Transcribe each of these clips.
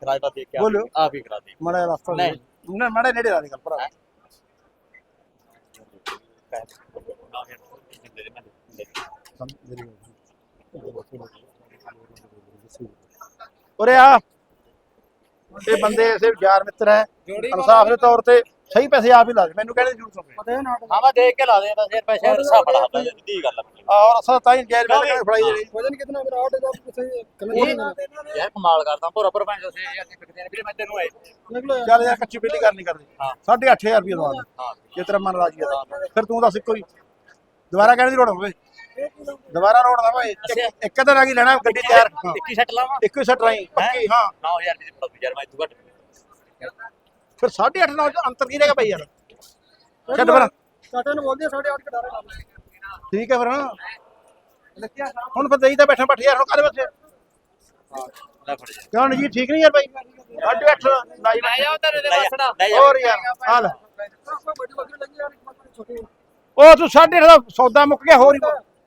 ਕਿਰਾਏ ਦਾ ਦੇਖ ਕੇ ਬੋਲੋ। ਆਪ ਹੀ ਕਰਾ ਦੇ। ਮੜਾ ਰਸਤਾ ਨਹੀਂ। ਨਾ ਮੜਾ ਨੇੜੇ ਦੇ ਗੱਲ ਭਰਾ। ਉਰੇ ਆ। ਤੇ ਬੰਦੇ ਐਸੇ ਯਾਰ ਮਿੱਤਰ ਹੈ ਇਨਸਾਫ ਦੇ ਤੌਰ ਤੇ ਸਹੀ ਪੈਸੇ ਆਪ ਹੀ ਲਾ ਦੇ ਮੈਨੂੰ ਕਹਿੰਦੇ ਜੂਰ ਸੁਣ। ਹਾਂ ਦੇਖ ਕੇ ਲਾ ਦੇ ਬਸ ਪੈਸੇ ਰਸਾ ਫੜਾ ਹੁੰਦਾ ਦੀ ਗੱਲ ਆ। ਔਰ ਅਸਾਂ ਤਾਂ ਹੀ ਗੈਰ ਬੈਲ ਫੜਾਈ ਜਿਹੜੀ। ਵਜਨ ਕਿਤਨਾ ਮੇਰਾ ਆਟ ਦਾ ਕਿਸੇ ਕਮੇਟੀ ਯਾਰ ਕਮਾਲ ਕਰਦਾ ਭੋਰਾ ਭਰ ਪੈਸੇ ਸੇ ਯਾਰ ਨਹੀਂ ਬਿਕਦੇ ਵੀਰੇ ਮੈਂ ਤੈਨੂੰ ਐ ਚੱਲ ਯਾਰ ਕੱਚੀ ਬਿੱਲੀ ਕਰਨੀ ਕਰਦੀ 8500 ਰੁਪਏ ਦਵਾ ਦੇ ਜੇ ਤੇਰਾ ਮਨ ਰਾਜੀ ਹੈ ਫਿਰ ਤੂੰ ਦੱਸ ਇੱਕੋ ਹੀ। ਦੁਬਾਰਾ ਕਹਿਣ ਦੀ ਲੋੜ ਹੋਵੇ। ਦੁਬਾਰਾ ਰੋਡ ਦਾ ਭਾਈ ਇੱਕ- ਇੱਕ ਅੱਧਾ ਰਾਗੀ ਲੈਣਾ ਗੱਡੀ ਤਿਆਰ। 21 ਸੈੱਟ ਲਾਵਾਂ? ਇੱਕੋ ਹੀ ਸੱਟ ਪੱਕੀ ਹਾਂ। 9000 ਦੀ ਪੱਕੀ ਯਾਰ ਮੈਂ ਤੂੰ ਘੱਟ ਫਿਰ 8.5 9 ਚ ਅੰਤਰ ਕੀ ਰਹਿ ਭਾਈ ਯਾਰ? ਛੱਡ ਪਰ ਸਾਡੇ ਨੂੰ ਬੋਲਦੇ 8.5 ਕਟਾਰੇ ਠੀਕ ਹੈ ਫਿਰ ਹਾਂ। ਹੁਣ ਫਿਰ ਦੇਈ ਤਾਂ ਬੈਠਾ ਬੱਠ ਯਾਰ ਹੁਣ ਕਾਹਦੇ ਬੱਚੇ ਲੈ ਫੜ ਜਾ। ਕਿਉਂ ਜੀ ਠੀਕ ਨਹੀਂ ਯਾਰ ਭਾਈ। 8.5 ਲਾਈ ਬੈਠੇ। ਲੈ ਜਾ, ਲੈ ਜਾ। ਹੋਰ ਯਾਰ ਹਾਲ ਉਹ ਤੂੰ ਸਾਡੇ ਦਾ ਸੌਦਾ ਮੁੱਕ ਗਿਆ ਹੋਰ ਹੀ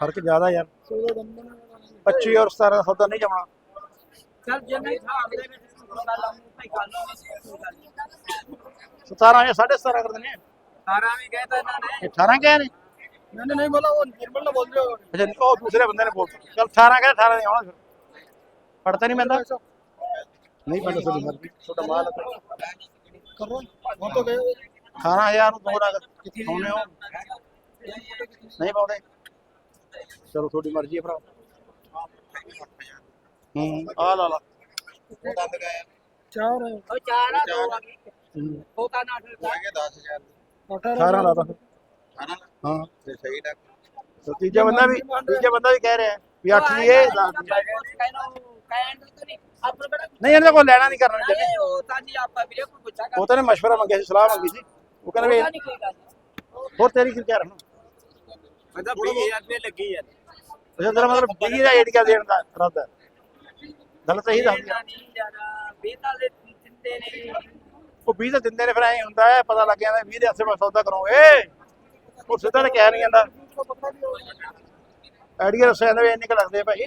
ਫਰਕ ਜ਼ਿਆਦਾ ਯਾਰ चौदह दम 25 ਔਰ 17 ਦਾ ਸੌਦਾ ਨਹੀਂ ਜਮਣਾ ਚੱਲ ਜੇ ਨਹੀਂ ਥਾ ਅਗਲੇ ਵਿੱਚ ਗੱਲ ਭਾਈ ਗੱਲ 17 ਜਾਂ 17.5 ਕਰ ਦਿੰਦੇ ਆ 18 ਵੀ ਕਹਿਤਾ ਇਹਨਾਂ ਨੇ 18 ਕਹਿ ਨੇ मैंने नहीं बोला वो निर्मल ने बोल दिया ਅੱਛਾ ਨਹੀਂ, ਉਹ ਦੂਸਰੇ ਬੰਦੇ ਨੇ ਬੋਲਤਾ ਚਲ 18 ਕਹਿ 18 ਨਹੀਂ ਆਉਣਾ ਫਿਰ ਪੜਤਾ ਨਹੀਂ ਪੈਂਦਾ ਨਹੀਂ ਪੈਂਦਾ ਤੁਹਾਡੀ ਮਰਜ਼ੀ ਤੁਹਾਡਾ ਮਾਲ ਹੈ कर रहा हूँ वो तो गए 18000 ਨੂੰ ਦੋ ਰਗ ਆਉਨੇ ਹੋ ਨਹੀਂ ਪਾਉਂਦੇ ਚਲੋ ਤੁਹਾਡੀ ਮਰਜ਼ੀ ਹੈ ਭਰਾ। ਹੂੰ। ਆ ਲਾ ਲਾ। ਉਹਦਾ ਲਗਾਇਆ ਚਾਰ। ਉਹ ਚਾਰ ਆ ਦੋ ਆ ਗਏ। ਹੂੰ। ਹੋਤਾ ਨਾ ਲੈ ਕੇ 10000 18 ਲਾ ਤਾ ਫਿਰ। ਹਨਾ ਹਾਂ। ਤੇ ਸਹੀ ਡਾਕ ਤੇ ਤੀਜਾ ਬੰਦਾ ਵੀ ਤੀਜਾ ਬੰਦਾ ਵੀ ਕਹਿ ਰਿਹਾ ਹੈ ਵੀ 8 ਦੀ ਇਹ ਦਸ ਦੀ। ਕਹਿਣਾ ਕਹਿਣ ਤੋਂ ਨਹੀਂ। ਆਪਰ ਬੜਾ ਨਹੀਂ ਇਹਨਾਂ ਕੋਲ ਲੈਣਾ ਨਹੀਂ ਕਰਨਾ ਚਾਹੀਦਾ ਅਰੇ ਉਹ ਤਾਂ ਜੀ ਆਪਾਂ ਵੀਰੇ ਕੋਈ ਪੁੱਛਾ ਕਰ ਉਹ ਤਾਂ ਨੇ مشورہ ਮੰਗਿਆ ਸੀ ਸਲਾਹ ਮੰਗੀ ਸੀ। ਉਹ ਕਹਿੰਦਾ ਵੀ ਨਹੀਂ ਕੋਈ ਗੱਲ। ਹੋਰ ਤੇਰੀ ਕੀ ਕਹਿ ਰਹਾ ਮਤਲਬ 20000 ਰੁਪਏ ਲੱਗੀ ਯਾਰ ਅੱਛਾ ਤੇਰਾ ਮਤਲਬ 20 ਦਾ ਏਡੀਆ ਦੇਣ ਦਾ ਇਰਾਦਾ ਹੈ? ਗੱਲ ਤਾਂ ਇਹੀ ਦੱਸ ਉਹ 20 ਤਾਂ ਦਿੰਦੇ ਨੇ ਫਿਰ ਐਂ ਹੁੰਦਾ ਹੈ ਪਤਾ ਲੱਗ ਜਾਂਦਾ 20 ਦੇ ਹੱਸੇ ਮੈਂ ਸੌਦਾ ਕਰਾਂਗੇ ਉਹ ਸਿੱਧਾ ਤਾਂ ਕਹਿ ਨਹੀਂ ਜਾਂਦਾ। ਆਈਡੀਆ ਦੱਸਿਆ ਜਾਂਦਾ ਵੀ ਇੰਨੇ ਕੁ ਲੱਗਦੇ ਆ ਭਾਈ।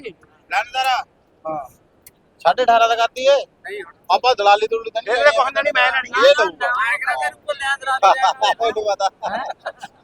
ਲੈਣਦਾਰਾ ਹਾਂ। 18.5 ਦਾ ਕਰਦੀ ਏ। ਆਪਾਂ ਦਲਾਲੀ ਦੁੱਲੀ ਤਾਂ ਇਹਦੇ ਕੋਲ ਨਹੀਂ ਮੈਂ ਲੈਣੀ ਇਹ ਲਊਗਾ ਮੈਨੂੰ ਪਤਾ ਮੈਂ ਆ ਨਹੀਂ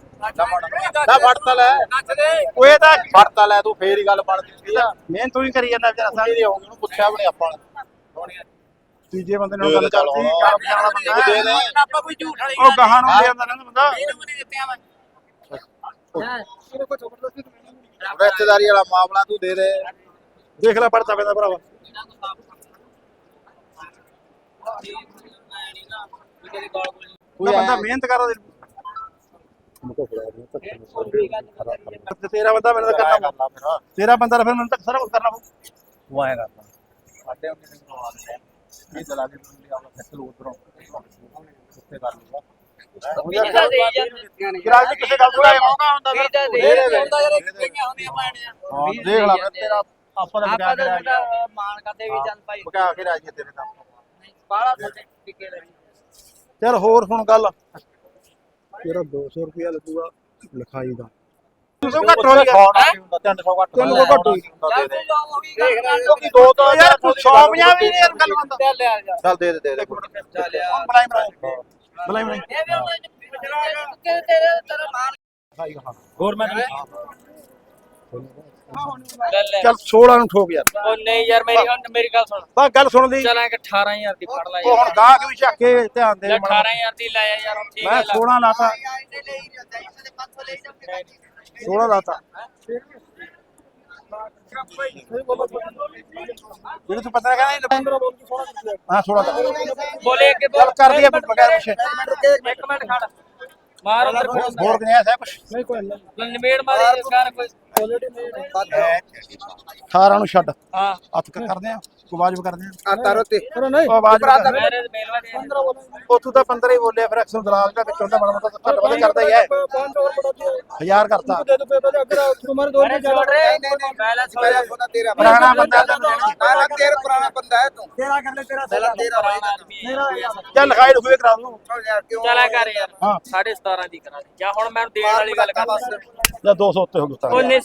ਨਾ। ਰਿਸ਼ਤੇਦਾਰੀ ਵਾਲਾ ਮਾਮਲਾ ਤੂੰ ਦੇ ਦੇ। ਦੇਖ ਲੈ ਪੜਤਾ ਪੈਂਦਾ ਭਰਾਵਾ। ਕੋਈ ਬੰਦਾ ਮਿਹਨਤ ਕਰਦਾ ਤੇ ਤੇਰਾ ਬੰਦਾ ਮੈਨੂੰ ਤਾਂ ਕਰਨਾ ਪਊ। ਤੇਰਾ ਬੰਦਾ ਤਾਂ ਫਿਰ ਮੈਨੂੰ ਤਾਂ ਸਾਰਾ ਕੁਝ ਕਰਨਾ ਪਊ। ਉਹ ਆਏਗਾ ਸਾਡੇ ਉਹਨੇ ਨੂੰ ਕਰਵਾ ਦਿੰਦੇ ਇਹ ਦਲਾਲੀ ਨੂੰ ਲਿਆ ਉਹ ਸੈਟਲ ਉਧਰੋਂ। ਉੱਤੇ ਕਰ ਲੂਗਾ ਵੀਜ਼ਾ ਦੇ ਜਾਂਦੇ ਕਿਰਾਏ ਤੇ ਕਿਸੇ ਗੱਲ ਤੋਂ ਆਏ ਮੌਕਾ ਹੁੰਦਾ ਫਿਰ ਵੀਜ਼ਾ ਦੇ ਦੇ ਦੇ ਹੁੰਦਾ ਯਾਰ ਇੱਕ ਪਈਆਂ ਹੁੰਦੀਆਂ ਪਾਣੀਆਂ। ਹਾਂ ਦੇਖ ਲੈ ਫਿਰ ਤੇਰਾ ਆਪਾਂ ਦਾ ਆਪਾਂ ਬਚਾ ਤਾਂ ਕੇ ਰਾਜੀ ਸਾਡਾ ਮਾਣ ਕਰਦੇ ਵੀ ਚੱਲ ਭਾਈ। ਬਕਾ ਕੇ ਰਾਜੀ ਤੇਰੇ ਤਾਂ ਬਾਹਲਾ ਤੁਹਾਡੇ ਟਿਕੇ ਰਹੇ ਚੱਲ ਹੋਰ ਸੁਣ ਗੱਲ। ਤੇਰਾ 200 ਰੁਪਿਆ ਲੱਗੂਗਾ ਲਿਖਾਈ ਦਾ। 300 ਘੱਟ ਹੋ? ਗਿਆ 300 ਘੱਟ ਤੈਨੂੰ ਕੋਈ ਘੱਟ ਹੋਈ। ਕਿਉਂਕਿ ਦੋ ਤੋਂ ਯਾਰ ਤੂੰ 150 ਵੀ ਨਹੀਂ ਗੱਲ ਬੰਦਾ। ਚੱਲ ਲਿਆ ਜਾ ਚੱਲ ਦੇ ਦੇ ਦੇ ਦੇ। ਚੱਲ ਹੁਣ ਬਲਾਈ ਬਲਾਈ। ਬਲਾਈ ਬਲਾਈ। ਇਹ ਵੀ ਉਹਨਾਂ ਤੇਰੇ ਤੇਰੇ ਹਾਂ। ਗਵਰਨਮੈਂਟ ਚੱਲ 16 ਨੂੰ ਠੋਕ ਯਾਰ। ਉਹ ਨਹੀਂ ਯਾਰ ਮੇਰੀ ਉਹ ਮੇਰੀ ਗੱਲ ਸੁਣ। ਬਸ ਗੱਲ ਸੁਣ ਲਈ। ਚਲਾਂ ਕਿ 18000 ਦੀ ਫੜ ਲੈ ਉਹ ਹੁਣ ਯਾਰ। ਵੀ ਚੱਕ ਕੇ ਧਿਆਨ ਦੇ 18000 ਦੀ ਲੈ ਯਾਰ ਹੁਣ ਠੀਕ ਮੈਂ 16 ਲਾਤਾ। ਇਹਨੇ ਲਈ ਜਾਂਦਾ ਇਹਨੇ 500 ਲੈ ਤੂੰ ਪਤਾ ਕਹਿੰਦਾ ਇਹ 15 ਬੋਲ ਕੇ 16 ਹਾਂ 16 ਬੋਲੇ ਅੱਗੇ ਬੋਲ। ਕਰ ਦਈਏ ਬਗੈਰ ਪੁੱਛੇ। ਇੱਕ ਮਿੰਟ ਖੜ। ਮਾਰ ਅੰਦਰ ਫੋਨ ਹੋਰ ਕਿਹਾ ਨਹੀਂ ਕੋਈ ਨਿਮੇੜ ਮਾਰੀ ਇਸ ਕਾਰਨ ਕੋਈ 18 ਨੂੰ ਛੱਡ। ਹਾਂ। ਹੱਥ ਕਰਦੇ ਆ ਵਾਜਬ ਕਰਦੇ ਆ। ਆ। ਤਾਰੋ ਤੇ ਪਰ ਨਹੀਂ। ਆਵਾਜ਼ ਉਥੋਂ ਤਾਂ 15 ਹੀ ਬੋਲਿਆ ਫਿਰ ਅਕਸਰ ਦਲਾਲ ਦਾ ਵਿੱਚੋਂ ਦਾ ਬੜਾ ਮੋਟਾ ਘੱਟ ਵੱਧ ਕਰਦਾ ਹੀ ਹੈ। ਹਜ਼ਾਰ ਕਰਤਾ। ਪੁਰਾਣਾ ਬੰਦਾ ਤੇਰਾ ਪੁਰਾਣਾ ਬੰਦਾ। ਹੈ ਤੂੰ। ਤੇਰਾ ਕਰ ਲੈ ਤੇਰਾ ਪਹਿਲਾਂ ਤੇਰਾ ਚੱਲ ਲਿਖਾਈ ਲਿਖੂਏ ਕਰਾ ਦੂੰ। ਚਲਾ ਕਰ ਯਾਰ। 17.5 ਦੀ ਕਰਾ ਦੇ। ਜਾਂ ਹੁਣ ਮੈਂ ਦੇਣ ਵਾਲੀ ਗੱਲ ਕਰ ਲੈ 200 ਉੱਤੇ ਹੋ ਗਿਆ 19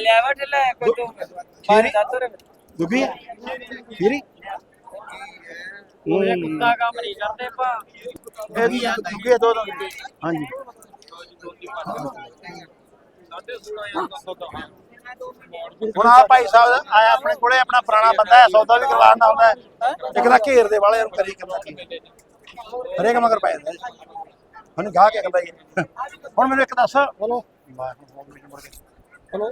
ਲੈ ਵਟ ਲੈ ਕੋਈ ਤੂੰ ਬਾਰੀ ਦਾਤਰ ਦੁਬੀ ਫੀਰੀ ਉਹ ਕੁੱਤਾ ਕੰਮ ਨਹੀਂ ਕਰਦੇ ਪਾ ਇਹ ਵੀ ਦੁਬੀ ਦੋ ਦੋ ਹਾਂਜੀ ਸਾਢੇ 16 ਯਾਰ ਦਾ ਸੌਦਾ ਹੁਣ ਆ ਭਾਈ ਸਾਹਿਬ ਆਇਆ ਆਪਣੇ ਕੋਲੇ ਆਪਣਾ ਪੁਰਾਣਾ ਬੰਦਾ ਹੈ ਸੌਦਾ ਵੀ ਕਰਵਾਉਣ ਦਾ ਹੁੰਦਾ ਹੈ। ਇੱਕ ਤਾਂ ਘੇਰ ਦੇ ਵਾਲੇ ਨੂੰ ਕਰੀ ਕਰਨਾ। ਕੀ ਹਰੇਕ ਮਗਰ ਪੈ ਜਾਂਦਾ। ਹੁਣ ਗਾ ਕੇ ਕਹਿੰਦਾ ਜੀ। ਹੁਣ ਮੈਨੂੰ ਇੱਕ ਦੱਸ। ਬੋਲੋ। কোনো